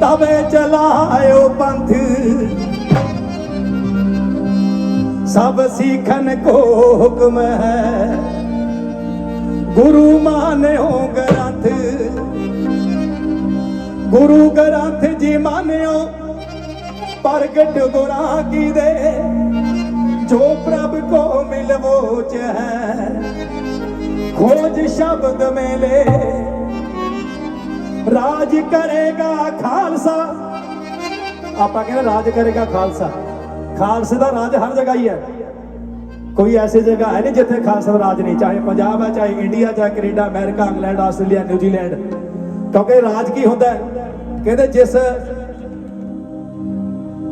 ਤਵੇ ਚਲਾਇਓ ਪੰਥ। ਸਭ ਸਿੱਖਨ ਕੋ ਹੁਕਮ ਹੈ। ਗੁਰੂ ਮਾਨਿਓ ਗ੍ਰੰਥ। ਗੁਰੂ ਗ੍ਰੰਥ ਜੀ ਮਾਨਿਓ, ਪ੍ਰਗਟ ਗੁਰਾਂ ਕੀ ਦੇ। ਜੋ ਪ੍ਰਭ ਕੋ ਮਿਲਵੋਚ ਹੈ, ਖੋਜ ਸ਼ਬਦ ਮੇਲੇ। ਰਾਜ ਕਰੇਗਾ ਖਾਲਸਾ। ਆਪਾਂ ਕਹਿੰਦੇ ਰਾਜ ਕਰੇਗਾ ਖਾਲਸਾ। ਖਾਲਸੇ ਦਾ ਰਾਜ ਹਰ ਜਗ੍ਹਾ ਹੀ ਹੈ। ਕੋਈ ਐਸੀ ਜਗ੍ਹਾ ਹੈ ਨਹੀਂ ਜਿੱਥੇ ਖਾਲਸਾ ਦਾ ਰਾਜ ਨਹੀਂ, ਚਾਹੇ ਪੰਜਾਬ ਹੈ, ਚਾਹੇ ਇੰਡੀਆ, ਚਾਹੇ Canada, America, England, Australia, New Zealand. ਕਿਉਂਕਿ ਰਾਜ ਕੀ ਹੁੰਦਾ ਕਹਿੰਦੇ ਜਿਸ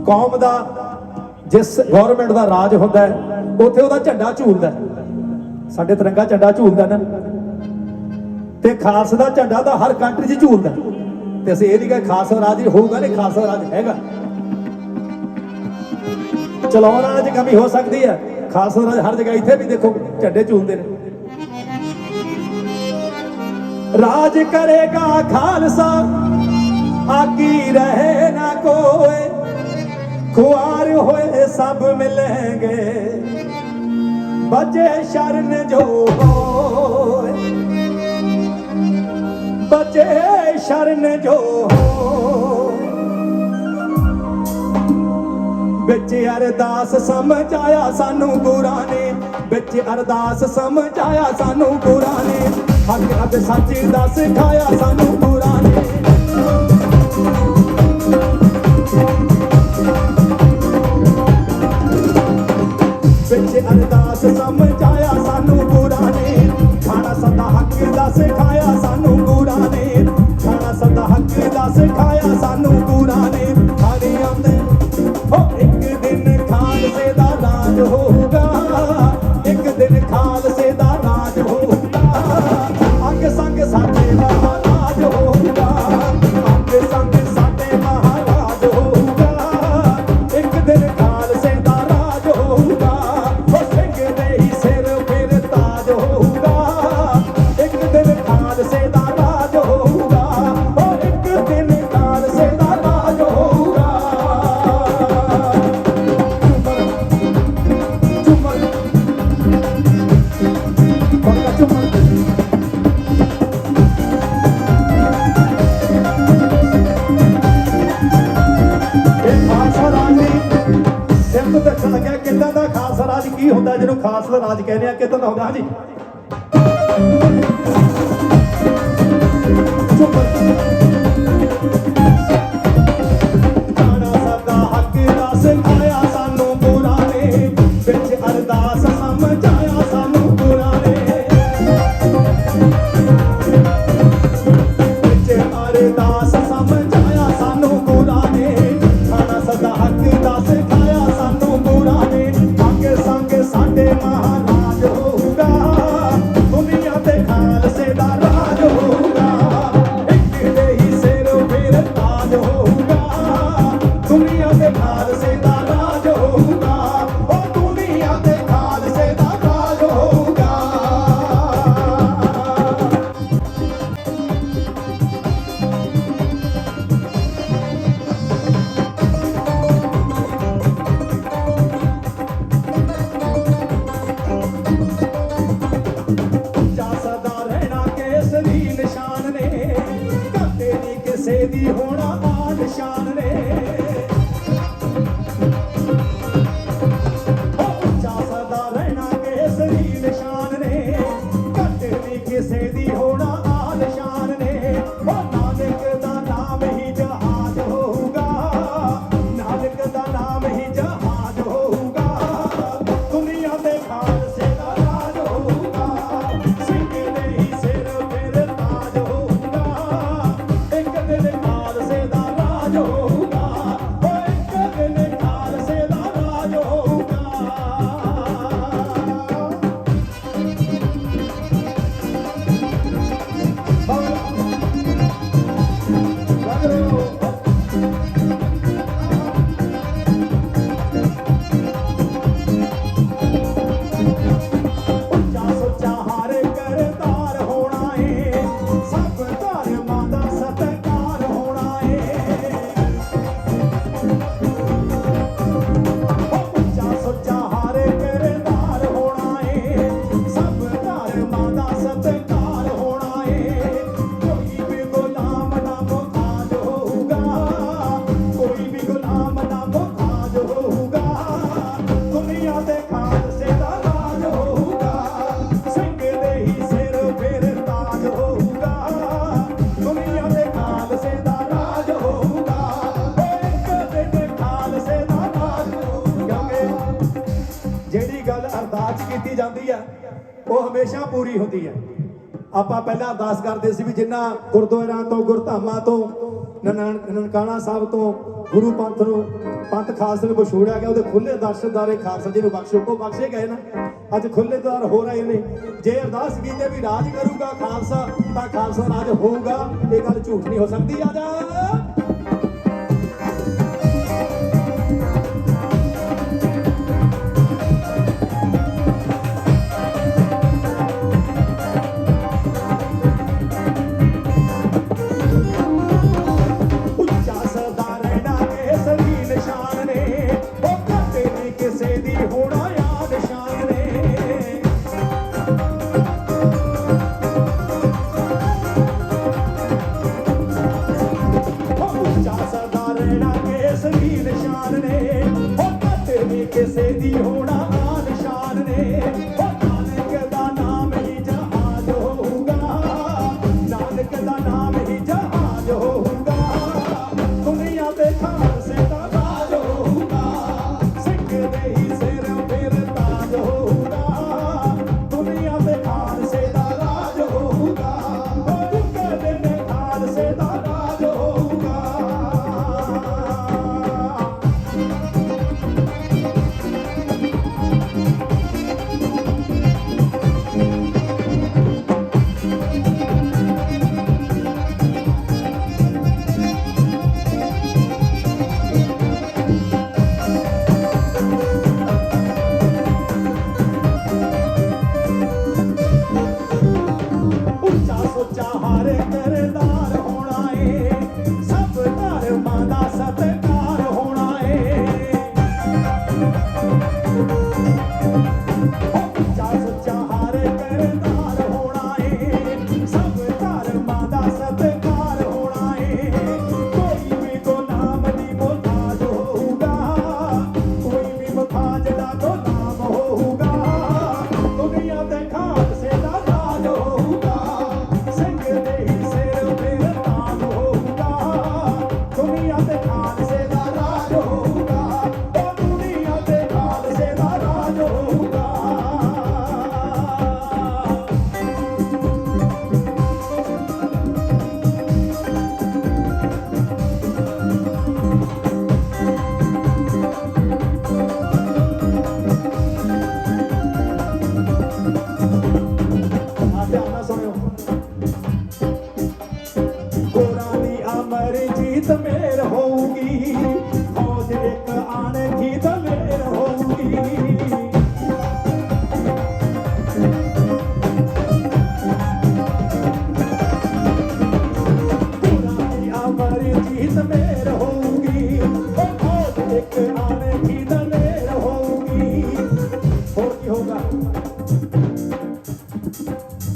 ਕੌਮ ਦਾ, ਜਿਸ ਗਵਰਨਮੈਂਟ ਦਾ ਰਾਜ ਹੁੰਦਾ ਹੈ, ਉੱਥੇ ਉਹਦਾ ਝੰਡਾ ਝੂਲਦਾ ਸਾਡੇ ਤਿਰੰਗਾ ਝੰਡਾ ਝੂਲਦਾ ਨਾ। ਤੇ ਖਾਲਸਾ ਦਾ ਝੰਡਾ ਤਾਂ ਹਰ ਕੰਟਰੀ 'ਚ ਝੂਲਦਾ ਤੇ ਅਸੀਂ ਇਹ ਨਹੀਂ ਕਿ ਖਾਲਸਾ ਰਾਜ ਹੀ ਹੋਊਗਾ, ਨਹੀਂ ਖਾਲਸਾ ਰਾਜ ਹੈਗਾ। ਚਲਾਉਣ ਵਾਲੇ ਕਮੀ ਹੋ ਸਕਦੀ ਹੈ। ਖਾਲਸਾ ਰਾਜ ਹਰ ਜਗ੍ਹਾ ਇੱਥੇ ਵੀ ਦੇਖੋ ਝੰਡੇ ਝੂਲਦੇ ਨੇ। ਰਾਜ ਕਰੇਗਾ ਖਾਲਸਾ, ਆਕੀ ਰਹੇ ਨਾ ਕੋਏ। ਖੁਆਰ ਹੋਏ ਸਭ ਮਿਲेंगे ਬਚੇ ਸ਼ਰਨ ਜੋ ਹੋਏ। ਬਚੇ ਸ਼ਰਨ ਜੋ ਹੋਏ ਵਿੱਚ ਅਰਦਾਸ ਸਮਝ ਆਇਆ ਸਾਨੂੰ ਗੁਰਾਂ ਨੇ, ਵਿੱਚ ਅਰਦਾਸ ਸਮਝ ਆਇਆ ਸਾਨੂੰ ਗੁਰਾਂ ਨੇ। ਹੱਕ ਅਤੇ ਸੱਚ ਦਾ ਸਿਖਾਇਆ ਸਾਨੂੰ ਗੁਰਾਂ ਨੇ। ਵਿੱਚ ਅਰਦਾਸ ਸਮਝ ਹੱਕ ਦਾ ਸਿਖਾਇਆ ਸਾਨੂੰ ਕੀ ਹੁੰਦਾ ਜਿਹਨੂੰ ਖਾਸ ਦਾ ਰਾਜ ਕਹਿੰਦੇ ਆ ਕਿੱਦਾਂ ਦਾ ਹੁੰਦਾ? ਹਾਂਜੀ। ਕਿਸੇ ਦੀ ਹੋਣਾ ਆ ਨਿਸ਼ਾਨ ਜਿਹੜੀ ਗੱਲ ਅਰਦਾਸ ਕੀਤੀ ਜਾਂਦੀ ਆ, ਉਹ ਹਮੇਸ਼ਾ ਪੂਰੀ ਹੁੰਦੀ ਆ। ਆਪਾਂ ਪਹਿਲਾਂ ਅਰਦਾਸ ਕਰਦੇ ਸੀ ਵੀ ਜਿੰਨਾ ਗੁਰਦੁਆਰਾਂ ਤੋਂ, ਗੁਰਧਾਮਾਂ ਤੋਂ ਨਨਕਾਣਾ ਸਾਹਿਬ ਤੋਂ, ਗੁਰੂ ਪੰਥ ਨੂੰ, ਪੰਥ ਖਾਸ ਨੂੰ ਬਛੋੜਿਆ ਗਿਆ, ਉਹਦੇ ਖੁੱਲੇ ਦਰਸ਼ਦਾਰੇ ਖਾਲਸਾ ਜੀ ਨੂੰ ਬਖਸ਼ੋ ਕੋ ਬਖਸ਼ੇ ਗਏ ਨਾ। ਅੱਜ ਖੁੱਲੇਦਾਰ ਹੋ ਰਹੇ ਨੇ। ਜੇ ਅਰਦਾਸ ਕੀਤੇ ਵੀ ਰਾਜ ਕਰੂਗਾ ਖਾਲਸਾ, ਤਾਂ ਖਾਲਸਾ ਰਾਜ ਹੋਊਗਾ, ਇਹ ਗੱਲ ਝੂਠ ਨਹੀਂ ਹੋ ਸਕਦੀ। ਆਜਾ! ਕਿਸੇ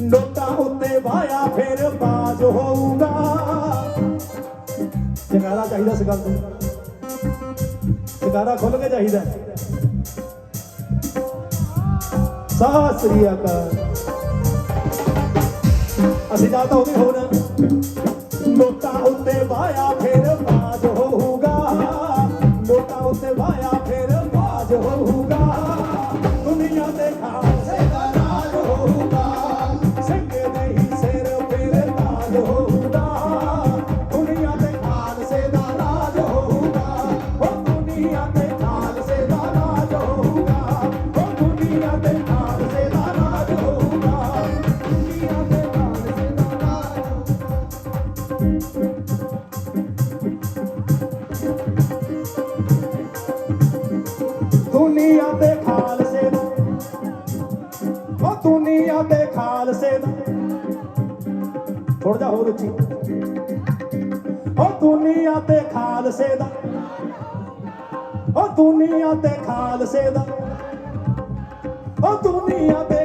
ਨੋਟਾਂ ਉੱਤੇ ਵਾਇਆ ਫਿਰ ਬਾਜ ਹੋਊਗਾ। ਜਗਾਰਾ ਚਾਹੀਦਾ ਸੀ ਗੱਲ ਤੋਂ ਜਗਾਰਾ ਖੁੱਲ ਕੇ ਚਾਹੀਦਾ ਸਤਿ ਸ੍ਰੀ ਅਕਾਲ। ਅਸੀਂ ਜਾਂ ਤਾਂ ਉਹਦੇ ਹੋਰ ਨੋਟਾਂ ਉੱਤੇ ਵਾਇਆ ਫੇਰ ਉਹ ਦੁਨੀਆ ਤੇ ਖਾਲਸੇ ਦਾ। ਥੋੜਾ ਜਿਹਾ ਹੋਰ ਉੱਚੀ। ਉਹ ਦੁਨੀਆ ਤੇ ਖਾਲਸੇ ਦਾ। ਉਹ ਦੁਨੀਆ ਤੇ ਖਾਲਸੇ ਦਾ। ਉਹ ਦੁਨੀਆ ਤੇ